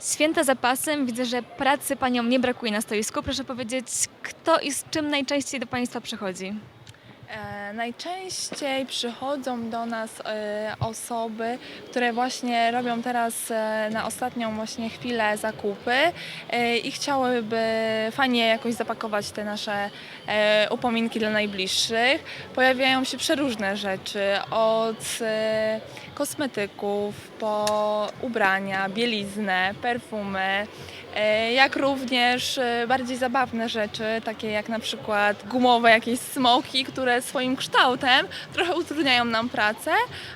Święta za pasem, widzę, że pracy Paniom nie brakuje na stoisku. Proszę powiedzieć, kto i z czym najczęściej do Państwa przychodzi? E, najczęściej przychodzą do nas e, osoby, które właśnie robią teraz e, na ostatnią właśnie chwilę zakupy i chciałyby fajnie jakoś zapakować te nasze upominki dla najbliższych. Pojawiają się przeróżne rzeczy, od kosmetyków po ubrania, bieliznę, perfumy, jak również e, bardziej zabawne rzeczy, takie jak na przykład gumowe jakieś smoki, które swoim kształtem trochę utrudniają nam pracę,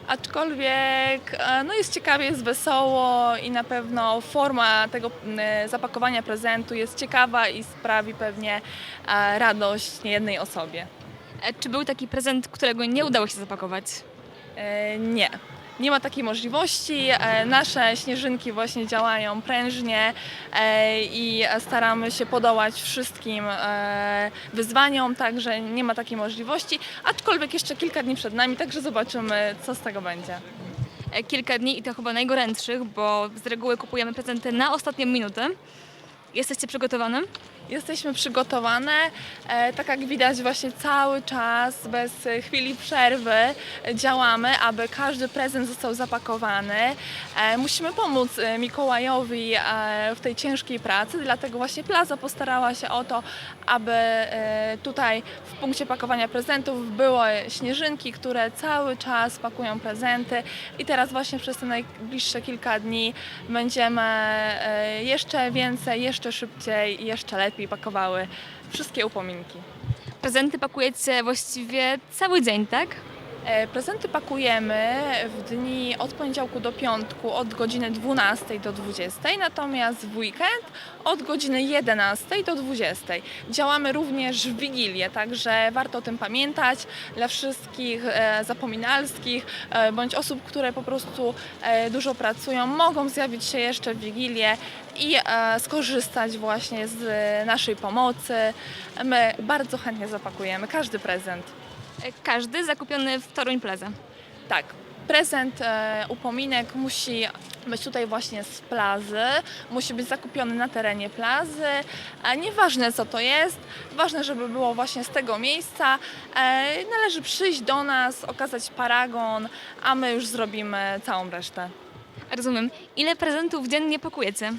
aczkolwiek e, no jest ciekawie, jest wesoło i na pewno forma tego zapakowania prezentu jest ciekawa i sprawi pewnie e, radość niejednej osobie. E, Czy był taki prezent, którego nie udało się zapakować? E, Nie. Nie ma takiej możliwości. E, Nasze śnieżynki właśnie działają prężnie e, i staramy się podołać wszystkim e, wyzwaniom, także nie ma takiej możliwości. Aczkolwiek jeszcze kilka dni przed nami, także zobaczymy, co z tego będzie. Kilka dni i to chyba najgorętszych, bo z reguły kupujemy prezenty na ostatnią minutę. Jesteście przygotowane? Jesteśmy przygotowane, e, tak jak widać właśnie cały czas, bez chwili przerwy działamy, aby każdy prezent został zapakowany. E, Musimy pomóc e, Mikołajowi w tej ciężkiej pracy, dlatego właśnie Plaza postarała się o to, aby tutaj w punkcie pakowania prezentów były śnieżynki, które cały czas pakują prezenty. I teraz właśnie przez te najbliższe kilka dni będziemy jeszcze więcej, jeszcze szybciej jeszcze lepiej pakowały wszystkie upominki. Prezenty pakujecie właściwie cały dzień, tak? E, Prezenty pakujemy w dni od poniedziałku do piątku od godziny 12 do 20, natomiast w weekend od godziny 11 do 20. Działamy również w Wigilię, także warto o tym pamiętać dla wszystkich e, zapominalskich e, bądź osób, które po prostu dużo pracują, mogą zjawić się jeszcze w Wigilię i skorzystać właśnie z naszej pomocy. My bardzo chętnie zapakujemy każdy prezent. Każdy zakupiony w Toruń Plaza. Tak, prezent, e, upominek musi być tutaj właśnie z plazy, musi być zakupiony na terenie plazy. E, nieważne co to jest, ważne, żeby było właśnie z tego miejsca. E, należy przyjść do nas, okazać paragon, a my już zrobimy całą resztę. Rozumiem. Ile prezentów dziennie pakujecie?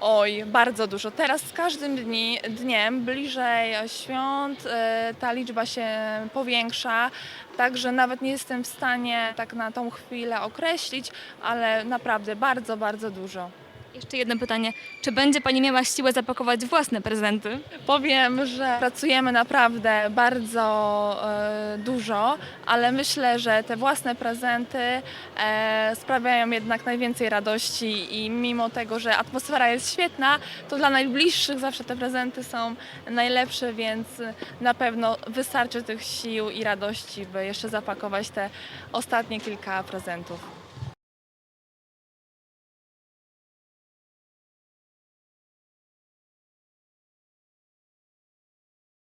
Oj, bardzo dużo. Teraz z każdym dni, dniem bliżej świąt e, ta liczba się powiększa, także nawet nie jestem w stanie tak na tą chwilę określić, ale naprawdę bardzo, bardzo dużo. Jeszcze jedno pytanie. Czy będzie Pani miała siłę zapakować własne prezenty? Powiem, że pracujemy naprawdę bardzo e, dużo, ale myślę, że te własne prezenty e, sprawiają jednak najwięcej radości i mimo tego, że atmosfera jest świetna, to dla najbliższych zawsze te prezenty są najlepsze, więc na pewno wystarczy tych sił i radości, by jeszcze zapakować te ostatnie kilka prezentów.